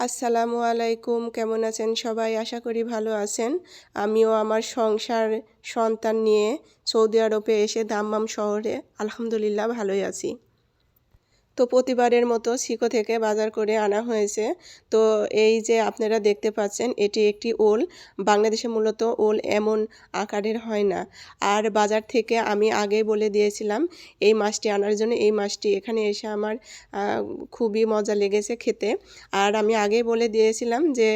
আসসালামু আলাইকুম, কেমন আছেন সবাই? আশা করি ভালো আছেন। আমিও আমার সংসার, সন্তান নিয়ে সৌদি আরবে এসে দাম্মাম শহরে আলহামদুলিল্লাহ ভালোই আছি। তো প্রতিবারের মতো শিকো থেকে বাজার করে আনা হয়েছে। তো এই যে আপনারা দেখতে পাচ্ছেন, এটি একটি ওল। বাংলাদেশে মূলত ওল এমন আকারের হয় না। আর বাজার থেকে আমি আগেই বলে দিয়েছিলাম, এই মাছটি আনার জন্য, এই মাছটি এখানে এসে আমার খুবই মজা লেগেছে খেতে। আর আমি আগেই বলে দিয়েছিলাম যে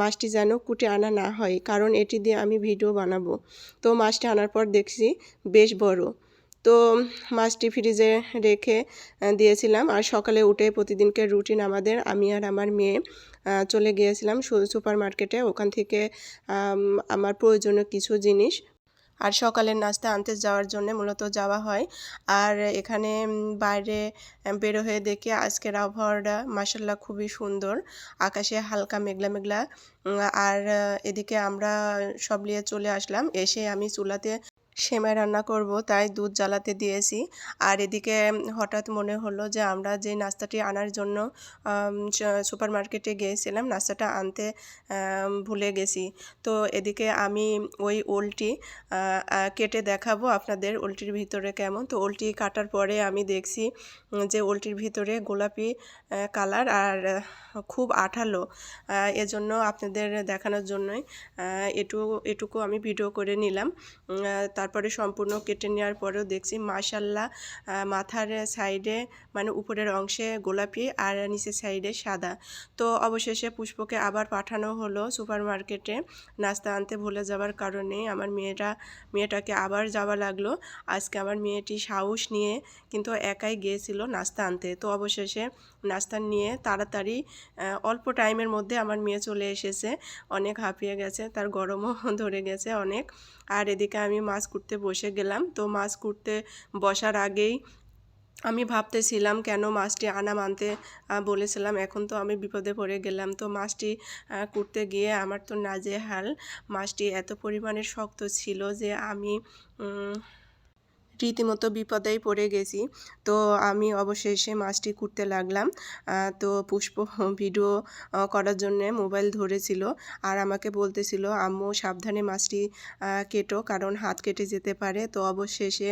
মাছটি যেন কুটে আনা না হয়, কারণ এটি দিয়ে আমি ভিডিও বানাবো। তো মাছটি আনার পর দেখছি বেশ বড়। তো মাছটি ফ্রিজে রেখে দিয়েছিলাম। আর সকালে উঠে প্রতিদিনকে রুটিন আমাদের, আমি আর আমার মেয়ে চলে গিয়েছিলাম সুপার মার্কেটে ওখান থেকে আমার প্রয়োজনীয় কিছু জিনিস। আর সকালের নাস্তা আনতে যাওয়ার জন্য মূলত যাওয়া হয়। আর এখানে বাইরে বেরো হয়ে দেখি আজকের আবহাওয়াটা মাসাল্লাহ খুবই সুন্দর। আকাশে হালকা মেঘলা মেঘলা। আর এদিকে আমরা সব নিয়ে চলে আসলাম। এসে আমি চুলাতে সেমাই রান্না করব, তাই দুধ জ্বালাতে দিয়েছি। আর এদিকে হঠাৎ মনে হলো যে আমরা যে নাস্তাটি আনার জন্য সুপার মার্কেটে গিয়েছিলাম, নাস্তাটা আনতে ভুলে গেছি। তো এদিকে আমি ওই ওলটি কেটে দেখাবো আপনাদের ওলটির ভিতরে কেমন। তো ওলটি কাটার পরে আমি দেখছি যে ওলটির ভিতরে গোলাপি কালার আর খুব আঠালো। এজন্য আপনাদের দেখানোর জন্যই এটু, এটুকু আমি ভিডিও করে নিলাম। তারপরে সম্পূর্ণ কেটে নেওয়ার পরেও দেখছি মাশাল্লাহ মাথার সাইডে মানে উপরের অংশে গোলাপি আর নিচের সাইডে সাদা। তো অবশেষে পুষ্পকে আবার পাঠানো হলো সুপার মার্কেটে নাস্তা আনতে ভুলে যাওয়ার কারণে। আমার মেয়েটা, মেয়েটাকে আবার যাওয়া লাগল। আজকে আমার মেয়েটি সাহস নিয়ে কিন্তু একাই গিয়েছিল নাস্তা আনতে। তো অবশেষে নাস্তা নিয়ে তাড়াতাড়ি অল্প টাইমের মধ্যে আমার মেয়ে চলে এসেছে। অনেক হাঁপিয়ে গেছে, তার গরমও ধরে গেছে অনেক। আর এদিকে আমি মাছ কুটতে বসে গেলাম। তো মাছ কুটতে বসার আগেই আমি ভাবতেছিলাম, কেন মাছটি আনা মানতে বলেছিলাম। এখন তো আমি বিপদে পড়ে গেলাম। তো মাছটি কুটতে গিয়ে আমার তো নাজেহাল। মাছটি এত পরিমাণে শক্ত ছিল যে আমি রীতিমতো বিপদেই পড়ে গেছি। তো আমি অবশেষে মাছটি কুটতে লাগলাম। তো পুষ্প ভিডিও করার জন্যে মোবাইল ধরেছিল আর আমাকে বলতেছিল, আম্মু, সাবধানে মাছটি কেটো কারণ হাত কেটে যেতে পারে। তো অবশেষে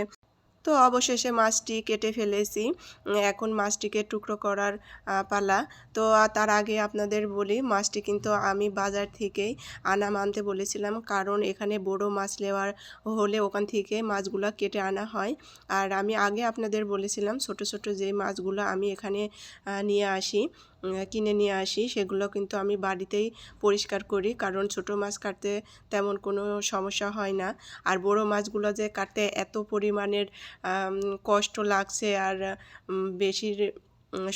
তো অবশেষে মাছটি কেটে ফেলেছি। এখন মাছটিকে টুকরো করার পালা। তো তার আগে আপনাদের বলি, মাছটি কিন্তু আমি বাজার থেকেই আনা মানতে বলেছিলাম। কারণ এখানে বড় মাছ নেওয়ার হলে ওখান থেকে মাছগুলো কেটে আনা হয়। আর আমি আগে আপনাদের বলেছিলাম, ছোট ছোট যে মাছগুলো আমি এখানে নিয়ে আসি। কিনে নিয়ে আসি, সেগুলো কিন্তু আমি বাড়িতেই পরিষ্কার করি। কারণ ছোট মাছ কাটতে তেমন কোনো সমস্যা হয় না। আর বড় মাছগুলো যে কাটতে এত পরিমাণের কষ্ট লাগছে আর বেশি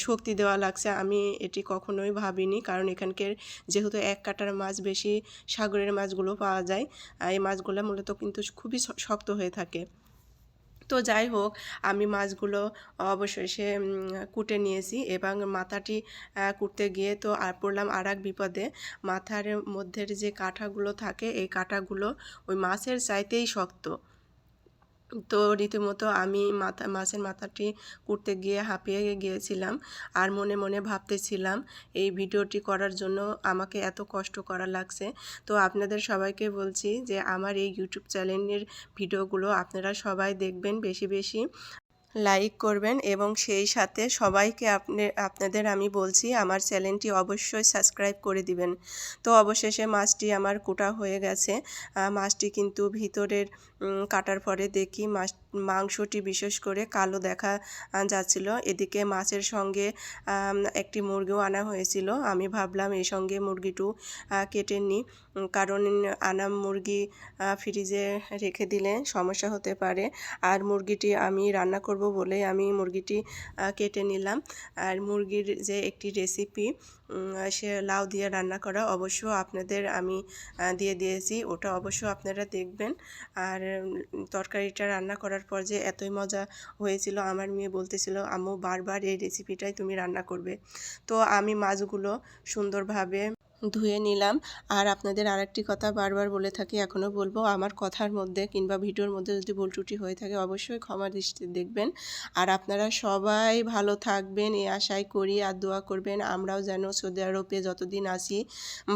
শক্তি দেওয়া লাগছে, আমি এটি কখনোই ভাবিনি। কারণ এখানকার যেহেতু এক কাটার মাছ বেশি, সাগরের মাছগুলো পাওয়া যায় এই মাছগুলো মূলত কিন্তু খুবই শক্ত হয়ে থাকে। তো যাই হোক, আমি মাছগুলো অবশেষে কুটে নিয়েছি এবং মাথাটি কুটতে গিয়ে তো আর পড়লাম আর এক বিপদে। মাথার মধ্যের যে কাঁটাগুলো থাকে, এই কাঁটাগুলো ওই মাছের চাইতেই শক্ত। তো রীতিমতো আমি মাথা, মাছের মাথাটি কুটতে গিয়ে হাঁপিয়ে গিয়েছিলাম আর মনে মনে ভাবতেছিলাম এই ভিডিওটি করার জন্য আমাকে এত কষ্ট করা লাগছে। তো আপনাদের সবাইকে বলছি যে আমার এই ইউটিউব চ্যানেলের ভিডিওগুলো আপনারা সবাই দেখবেন বেশি বেশি। লাইক করবেন এবং সেই সাথে সবাইকে আপনি, আপনাদের আমি বলছি, আমার চ্যানেলটি অবশ্যই সাবস্ক্রাইব করে দিবেন। তো অবশেষে মাছটি আমার কোটা হয়ে গেছে। মাছটি কিন্তু ভিতরের কাটার পরে দেখি মাছ, মাংসটি বিশেষ করে কালো দেখা যাচ্ছিল। এদিকে মাছের সঙ্গে একটি মুরগিও আনা হয়েছিল। আমি ভাবলাম এই সঙ্গে মুরগিটু কেটে নিই কারণ আনা মুরগি ফ্রিজে রেখে দিলে সমস্যা হতে পারে। আর মুরগিটি আমি রান্না করব বলে আমি মুরগিটি কেটে নিলাম। আর মুরগির যে একটি রেসিপি সে লাউ দিয়ে রান্না করা অবশ্য আপনাদের আমি দিয়ে দিয়েছি। ওটা অবশ্য আপনারা দেখবেন। আর তরকারিটা রান্না করার পর যে এতই মজা হয়েছিল, আমার মেয়ে বলতেছিল, আম্মু, বারবার এই রেসিপিটাই তুমি রান্না করবে। তো আমি মাছগুলো সুন্দরভাবে ধুয়ে নিলাম। আর আপনাদের আরেকটি কথা বারবার বলে থাকি, এখনও বলব, আমার কথার মধ্যে কিংবা ভিডিওর মধ্যে যদি ভুল ত্রুটি হয়ে থাকে, অবশ্যই ক্ষমা দৃষ্টি দেখবেন। আর আপনারা সবাই ভালো থাকবেন, এই আশাই করি, আর দোয়া করবেন, আমরাও যেন সৌদি আরবে যতদিন আসি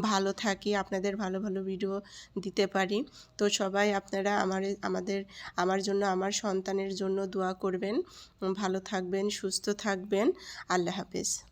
ভালো থাকি, আপনাদের ভালো ভালো ভিডিও দিতে পারি। তো সবাই আপনারা আমার, আমাদের, আমার জন্য, আমার সন্তানের জন্য দোয়া করবেন। ভালো থাকবেন, সুস্থ থাকবেন। আল্লাহ হাফেজ।